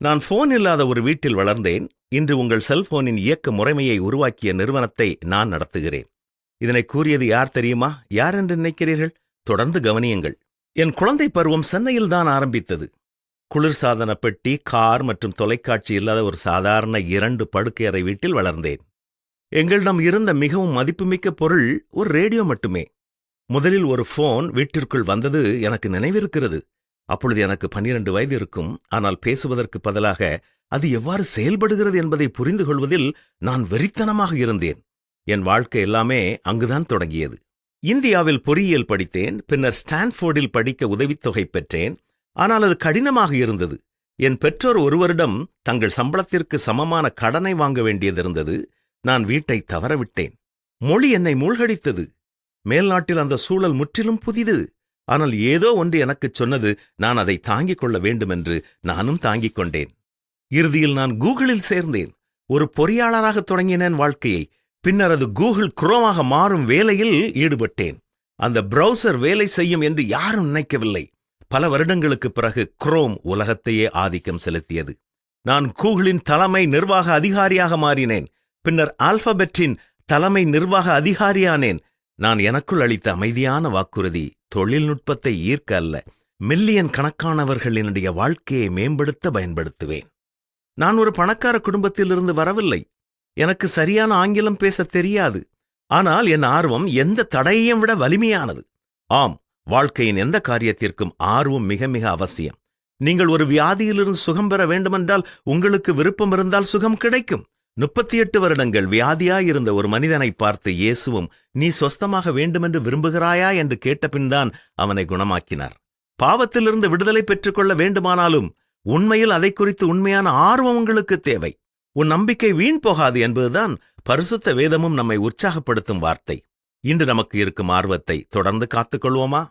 நான் போன் இல்லாத ஒரு வீட்டில் வளர்ந்தேன். இன்று உங்கள் செல்போனின் இயக்க முறைமையை உருவாக்கிய நிறுவனத்தை நான் நடத்துகிறேன். இதனை கூறியது யார் தெரியுமா? யார் என்று நினைக்கிறீர்கள்? தொடர்ந்து கவனியுங்கள். என் குழந்தை பருவம் சென்னையில் தான் ஆரம்பித்தது. குளிர்சாதன பெட்டி கார் மற்றும் தொலைக்காட்சி இல்லாத ஒரு சாதாரண இரண்டு படுக்கையறை வீட்டில் வளர்ந்தேன். எங்களிடம் இருந்த மிகவும் மதிப்புமிக்க பொருள் ஒரு ரேடியோ மட்டுமே. முதலில் ஒரு போன் வீட்டிற்குள் வந்தது எனக்கு நினைவிருக்கிறது. அப்பொழுது எனக்கு பன்னிரண்டு வயது இருக்கும். ஆனால் பேசுவதற்கு பதிலாக அது எவ்வாறு செயல்படுகிறது என்பதை புரிந்து கொள்வதில் நான் வெறித்தனமாக இருந்தேன். என் வாழ்க்கை எல்லாமே அங்குதான் தொடங்கியது. இந்தியாவில் பொறியியல் படித்தேன். பின்னர் ஸ்டான்ஃபோர்டில் படிக்க உதவித்தொகை பெற்றேன். ஆனால் அது கடினமாக இருந்தது. என் பெற்றோர் ஒருவரிடம் தங்கள் சம்பளத்திற்கு சமமான கடனை வாங்க வேண்டியதிருந்தது நான் வீட்டை தவறவிட்டேன். மொழி என்னை மூழ்கடித்தது. மேல்நாட்டில் அந்த சூழல் முற்றிலும் புதிது. ஆனால் ஏதோ ஒன்று எனக்குச் சொன்னது நான் அதை தாங்கிக் கொள்ள வேண்டுமென்று நானும் தாங்கிக் கொண்டேன். இறுதியில் நான் கூகுளில் சேர்ந்தேன். ஒரு பொறியாளராக தொடங்கினேன் வாழ்க்கையை. பின்னர் அது கூகுள் குரோமாக மாறும் வேலையில் ஈடுபட்டேன். அந்த பிரவுசர் வேலை செய்யும் என்று யாரும் நினைக்கவில்லை. பல வருடங்களுக்குப் பிறகு குரோம் உலகத்தையே ஆதிக்கம் செலுத்தியது. நான் கூகுளின் தலைமை நிர்வாக அதிகாரியாக மாறினேன். பின்னர் ஆல்பபெட்டின் தலைமை நிர்வாக அதிகாரியானேன். நான் எனக்குள் அளித்த அமைதியான வாக்குறுதி தொழில்நுட்பத்தை ஈர்க்க அல்ல மில்லியன் கணக்கானவர்களினுடைய வாழ்க்கையை மேம்படுத்த பயன்படுத்துவேன். நான் ஒரு பணக்கார குடும்பத்திலிருந்து வரவில்லை. எனக்கு சரியான ஆங்கிலம் பேசத் தெரியாது. ஆனால் என் ஆர்வம் எந்த தடையையும் விட வலிமையானது. ஆம் வாழ்க்கையின் எந்த காரியத்திற்கும் ஆர்வம் மிக மிக அவசியம். நீங்கள் ஒரு வியாதியிலிருந்து சுகம் பெற வேண்டுமென்றால் உங்களுக்கு விருப்பம் இருந்தால் சுகம் கிடைக்கும். முப்பத்தி எட்டு வருடங்கள் வியாதியாயிருந்த ஒரு மனிதனை பார்த்து இயேசுவும் நீ சொஸ்தமாக வேண்டுமென்று விரும்புகிறாயா? என்று கேட்டபின்தான் அவனை குணமாக்கினார். பாவத்திலிருந்து விடுதலை பெற்றுக்கொள்ள வேண்டுமானாலும் உண்மையில் அதை குறித்து உண்மையான ஆர்வம் உங்களுக்கு தேவை. உன் நம்பிக்கை வீண் போகாது என்பதுதான் பரிசுத்த வேதமும் நம்மை உற்சாகப்படுத்தும் வார்த்தை. இன்று நமக்கு இருக்கும் ஆர்வத்தை தொடர்ந்து காத்துக்கொள்வோமா